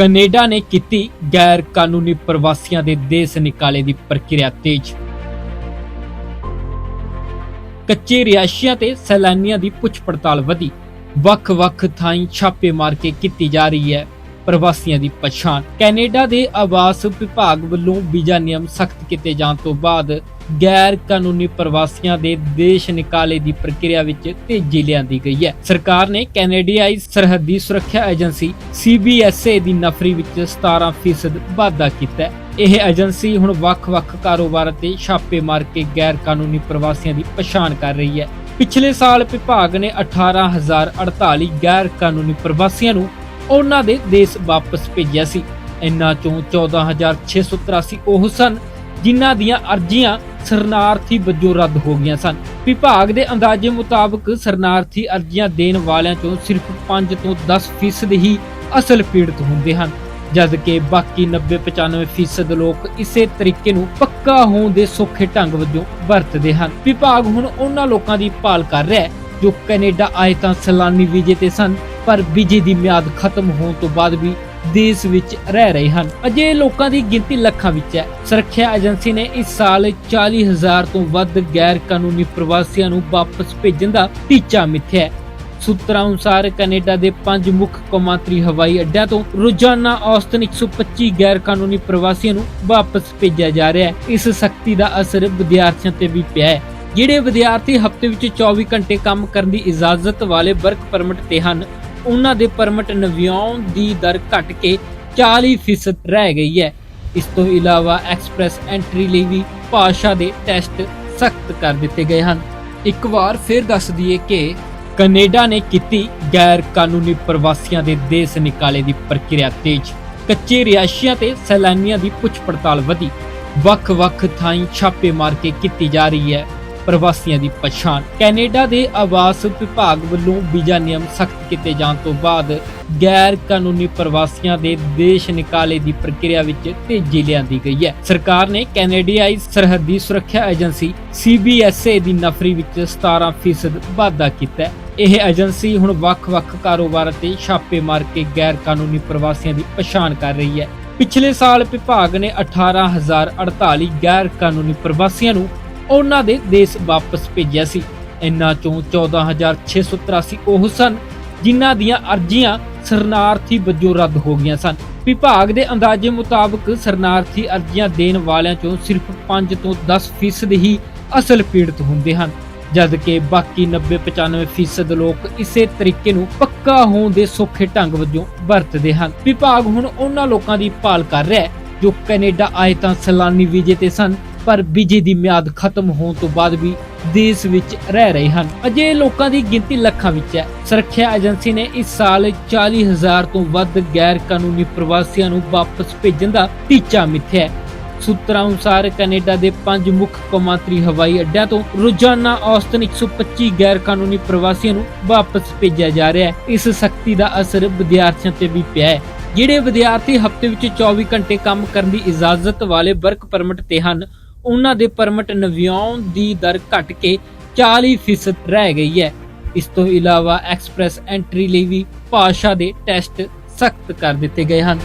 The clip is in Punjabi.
ਕੈਨੇਡਾ ਨੇ ਕੀਤੀ ਗੈਰ ਕਾਨੂੰਨੀ ਪ੍ਰਵਾਸੀਆਂ ਦੇ ਦੇਸ਼ ਨਿਕਾਲੇ ਦੀ ਪ੍ਰਕਿਰਿਆ ਤੇਜ਼। ਕੱਚੇ ਰਿਹਾਇਸ਼ੀਆਂ ਤੇ ਸੈਲਾਨੀਆਂ ਦੀ ਪੁੱਛ ਪੜਤਾਲ ਵਧੀ। ਵੱਖ-ਵੱਖ ਥਾਈਂ ਛਾਪੇ ਮਾਰ ਕੇ ਕੀਤੀ ਜਾ ਰਹੀ ਹੈ ਪ੍ਰਵਾਸੀਆਂ ਦੀ ਪਛਾਣ। ਕੈਨੇਡਾ ਦੇ ਆਵਾਸ ਵਿਭਾਗ ਵੱਲੋਂ ਵੀਜ਼ਾ ਨਿਯਮ ਸਖਤ ਕੀਤੇ ਜਾਣ ਤੋਂ ਬਾਅਦ ਗੈਰ ਕਾਨੂੰਨੀ ਪ੍ਰਵਾਸੀਆਂ ਦੇ ਦੇਸ਼ ਨਿਕਾਲੇ ਦੀ ਪ੍ਰਕਿਰਿਆ ਵਿੱਚ ਤੇਜ਼ੀ ਲਿਆਂਦੀ ਗਈ ਹੈ। ਸਰਕਾਰ ਨੇ ਕੈਨੇਡੀਆਈ ਸਰਹੱਦੀ ਸੁਰੱਖਿਆ ਏਜੰਸੀ CBSA ਦੀ ਨਫਰੀ ਵਿੱਚ 17% ਵਾਧਾ ਕੀਤਾ ਹੈ। ਇਹ ਏਜੰਸੀ ਹੁਣ ਵੱਖ-ਵੱਖ ਕਾਰੋਬਾਰਾਂ ਤੇ ਛਾਪੇ ਮਾਰ ਕੇ ਗੈਰ ਕਾਨੂੰਨੀ ਪ੍ਰਵਾਸੀਆਂ ਦੀ ਪਛਾਣ ਕਰ ਰਹੀ ਹੈ। ਪਿਛਲੇ ਸਾਲ ਵਿਭਾਗ ਨੇ 18048 ਗੈਰ ਕਾਨੂੰਨੀ ਪ੍ਰਵਾਸੀਆਂ ਨੂੰ ਉਹਨਾਂ ਦੇ ਦੇਸ਼ ਵਾਪਸ ਭੇਜਿਆ ਸੀ। ਇਨ੍ਹਾਂ ਚੋਂ 14683 ਉਹ ਸਨ ਜਿਨ੍ਹਾਂ ਦੀਆਂ ਅਰਜ਼ੀਆਂ ਸ਼ਰਨਾਰਥੀ ਵਜੋਂ ਰੱਦ ਹੋ ਗਈਆਂ ਸਨ। ਵਿਭਾਗ ਦੇ ਅੰਦਾਜ਼ੇ ਮੁਤਾਬਕ ਸ਼ਰਨਾਰਥੀ ਅਰਜ਼ੀਆਂ ਦੇਣ ਵਾਲਿਆਂ ਚੋਂ ਸਿਰਫ 5 ਤੋਂ 10% ਹੀ ਅਸਲ ਪੀੜਤ ਹੁੰਦੇ ਹਨ ਜਦ ਕਿ ਬਾਕੀ 90-95% ਲੋਕ ਇਸੇ ਤਰੀਕੇ ਨੂੰ ਪੱਕਾ ਹੋਣ ਦੇ ਸੌਖੇ ਢੰਗ ਵਜੋਂ ਵਰਤਦੇ ਹਨ। ਵਿਭਾਗ ਹੁਣ ਉਹਨਾਂ ਲੋਕਾਂ ਦੀ ਭਾਲ ਕਰ ਰਿਹਾ ਹੈ ਜੋ ਕੈਨੇਡਾ ਆਏ ਤਾਂ ਸੈਲਾਨੀ ਵੀਜ਼ੇ ਤੇ ਸਨ ਪਰ ਵੀਜ਼ੇ ਦੀ ਮਿਆਦ ਖਤਮ ਹੋਣ ਤੋਂ ਬਾਅਦ ਵੀ ਦੇਸ਼ ਵਿੱਚ ਰਹਿ ਰਹੇ ਹਨ। ਅਜੇ ਲੋਕਾਂ ਦੀ ਗਿਣਤੀ ਲੱਖਾਂ ਵਿੱਚ ਹੈ। ਸੁਰੱਖਿਆ ਏਜੰਸੀ ਨੇ ਇਸ ਸਾਲ 40000 ਤੋਂ ਵੱਧ ਗੈਰ ਕਾਨੂੰਨੀ ਪ੍ਰਵਾਸੀਆਂ ਨੂੰ ਵਾਪਸ ਭੇਜਣ ਦਾ ਟੀਚਾ ਮਿੱਥਿਆ ਹੈ। ਸੂਤਰਾਂ ਅਨੁਸਾਰ ਕੈਨੇਡਾ ਦੇ ਪੰਜ ਮੁੱਖ ਕੌਮਾਂਤਰੀ ਹਵਾਈ ਅੱਡਿਆਂ ਤੋਂ ਰੋਜ਼ਾਨਾ ਔਸਤਨ 125 ਗੈਰ ਕਾਨੂੰਨੀ ਪ੍ਰਵਾਸੀਆਂ ਨੂੰ ਵਾਪਸ ਭੇਜਿਆ ਜਾ ਰਿਹਾ ਹੈ। ਇਸ ਸਖਤੀ ਦਾ ਅਸਰ ਵਿਦਿਆਰਥੀਆਂ ਤੇ ਵੀ ਪਿਆ ਹੈ। ਜਿਹੜੇ ਵਿਦਿਆਰਥੀ ਹਫ਼ਤੇ ਵਿੱਚ 24 ਘੰਟੇ ਕੰਮ ਕਰਨ ਦੀ ਇਜਾਜ਼ਤ ਵਾਲੇ ਵਰਕ ਪਰਮਿਟ ਤੇ ਹਨ। ਉਹਨਾਂ ਦੇ ਪਰਮਿਟ ਨਵਿਆਉਣ ਦੀ ਦਰ ਘਟ ਕੇ 40% ਰਹਿ ਗਈ ਹੈ। ਇਸ ਤੋਂ ਇਲਾਵਾ ਐਕਸਪ੍ਰੈਸ ਐਂਟਰੀ ਲਈ ਵੀ ਭਾਸ਼ਾ ਦੇ ਟੈਸਟ ਸਖਤ ਕਰ ਦਿੱਤੇ ਗਏ ਹਨ। ਇੱਕ ਵਾਰ ਫਿਰ ਦੱਸ ਦਈਏ ਕਿ ਕੈਨੇਡਾ ਨੇ ਕੀਤੀ ਗੈਰ ਕਾਨੂੰਨੀ ਪ੍ਰਵਾਸੀਆਂ ਦੇ ਦੇਸ਼ ਨਿਕਾਲੇ ਦੀ ਪ੍ਰਕਿਰਿਆ ਤੇਜ਼। ਕੱਚੇ ਰਿਹਾਇਸ਼ੀਆਂ ਤੇ ਸੈਲਾਨੀਆਂ ਦੀ ਪੁੱਛ ਪੜਤਾਲ ਵਧੀ। ਵੱਖ-ਵੱਖ ਥਾਈਂ ਛਾਪੇ ਮਾਰ ਕੇ ਕੀਤੀ ਜਾ ਰਹੀ ਹੈ। ਪ੍ਰਵਾਸੀਆਂ ਦੀ ਪਛਾਣ। ਕੈਨੇਡਾ ਦੇ ਆਵਾਸ ਵਿਭਾਗ ਵੱਲੋਂ ਵੀਜ਼ਾ ਨਿਯਮ ਸਖਤ ਕੀਤੇ ਜਾਣ ਤੋਂ ਬਾਅਦ ਗੈਰ ਕਾਨੂੰਨੀ ਪ੍ਰਵਾਸੀਆਂ ਦੇ ਦੇਸ਼ ਨਿਕਾਲੇ ਦੀ ਪ੍ਰਕਿਰਿਆ ਵਿੱਚ ਤੇਜ਼ੀ ਲਿਆਂਦੀ ਗਈ ਹੈ। ਸਰਕਾਰ ਨੇ ਕੈਨੇਡੀਆਈ ਸਰਹੱਦੀ ਸੁਰੱਖਿਆ ਏਜੰਸੀ CBSA ਦੀ ਨਫਰੀ ਵਿੱਚ 17% ਵਾਧਾ ਕੀਤਾ ਹੈ। ਇਹ ਏਜੰਸੀ ਹੁਣ ਵੱਖ-ਵੱਖ ਕਾਰੋਬਾਰਾਂ ਤੇ ਛਾਪੇ ਮਾਰ ਕੇ ਗੈਰ ਕਾਨੂੰਨੀ ਪ੍ਰਵਾਸੀਆਂ ਦੀ ਪਛਾਣ ਕਰ ਰਹੀ ਹੈ। ਪਿਛਲੇ ਸਾਲ ਵਿਭਾਗ ਨੇ 18048 ਗੈਰ ਕਾਨੂੰਨੀ ਪ੍ਰਵਾਸੀਆਂ ਨੂੰ ਉਹਨਾਂ ਦੇ ਦੇਸ਼ ਵਾਪਸ ਭੇਜਿਆ ਸੀ। ਇਨ੍ਹਾਂ ਚੋਂ 14683 ਉਹ ਸਨ ਜਿਨ੍ਹਾਂ ਦੀਆਂ ਅਰਜ਼ੀਆਂ ਸ਼ਰਨਾਰਥੀ ਵਜੋਂ ਰੱਦ ਹੋ ਗਈਆਂ ਸਨ। ਵਿਭਾਗ ਦੇ ਅੰਦਾਜ਼ੇ ਮੁਤਾਬਕ ਸ਼ਰਨਾਰਥੀ ਅਰਜ਼ੀਆਂ ਦੇਣ ਵਾਲਿਆਂ ਚੋਂ ਸਿਰਫ 5 ਤੋਂ 10% ਹੀ ਅਸਲ ਪੀੜਤ ਹੁੰਦੇ ਹਨ, ਜਦਕਿ ਬਾਕੀ 90-95% ਲੋਕ ਇਸੇ ਤਰੀਕੇ ਨੂੰ ਪੱਕਾ ਹੋਣ ਦੇ ਸੌਖੇ ਢੰਗ ਵਜੋਂ ਵਰਤਦੇ ਹਨ। ਵਿਭਾਗ ਹੁਣ ਉਹਨਾਂ ਲੋਕਾਂ ਦੀ ਭਾਲ ਕਰ ਰਿਹਾ ਹੈ ਜੋ ਕੈਨੇਡਾ ਆਏ ਤਾਂ ਸੈਲਾਨੀ ਵੀਜ਼ੇ ਤੇ ਸਨ ਪਰ ਵੀਜ਼ੇ ਦੀ ਮਿਆਦ ਖਤਮ ਹੋਣ ਤੋਂ ਬਾਅਦ ਵੀ ਦੇਸ਼ ਵਿੱਚ ਰਹਿ ਰਹੇ ਹਨ। ਅਜੇ ਲੋਕਾਂ ਦੀ ਗਿਣਤੀ ਲੱਖਾਂ ਵਿੱਚ ਹੈ। ਸੁਰੱਖਿਆ ਏਜੰਸੀ ਨੇ ਇਸ ਸਾਲ 40000 ਤੋਂ ਵੱਧ ਗੈਰ ਕਾਨੂੰਨੀ ਪ੍ਰਵਾਸੀਆਂ ਨੂੰ ਵਾਪਸ ਭੇਜਣ ਦਾ ਟੀਚਾ ਮਿੱਥਿਆ ਹੈ। ਸੂਤਰਾਂ ਅਨੁਸਾਰ ਕੈਨੇਡਾ ਦੇ ਪੰਜ ਮੁੱਖ ਕੌਮਾਂਤਰੀ ਹਵਾਈ ਅੱਡਿਆਂ ਤੋਂ ਰੋਜ਼ਾਨਾ ਔਸਤਨ 125 ਗੈਰ ਕਾਨੂੰਨੀ ਪ੍ਰਵਾਸੀਆਂ ਨੂੰ ਵਾਪਸ ਭੇਜਿਆ ਜਾ ਰਿਹਾ ਹੈ। ਇਸ ਸਖਤੀ ਦਾ ਅਸਰ ਵਿਦਿਆਰਥੀਆਂ ਤੇ ਵੀ ਪਿਆ ਹੈ। ਜਿਹੜੇ ਵਿਦਿਆਰਥੀ ਹਫ਼ਤੇ ਵਿੱਚ 24 ਘੰਟੇ ਕੰਮ ਕਰਨ ਦੀ ਇਜਾਜ਼ਤ ਵਾਲੇ ਵਰਕ ਪਰਮਿਟ ਤੇ ਹਨ ਉਹਨਾਂ ਦੇ ਪਰਮਿਟ ਨਵਿਆਉਣ ਦੀ ਦਰ ਘਟ ਕੇ 40% ਰਹਿ ਗਈ ਹੈ। ਇਸ ਤੋਂ ਇਲਾਵਾ ਐਕਸਪ੍ਰੈਸ ਐਂਟਰੀ ਲਈ ਵੀ ਭਾਸ਼ਾ ਦੇ ਟੈਸਟ ਸਖਤ ਕਰ ਦਿੱਤੇ ਗਏ ਹਨ।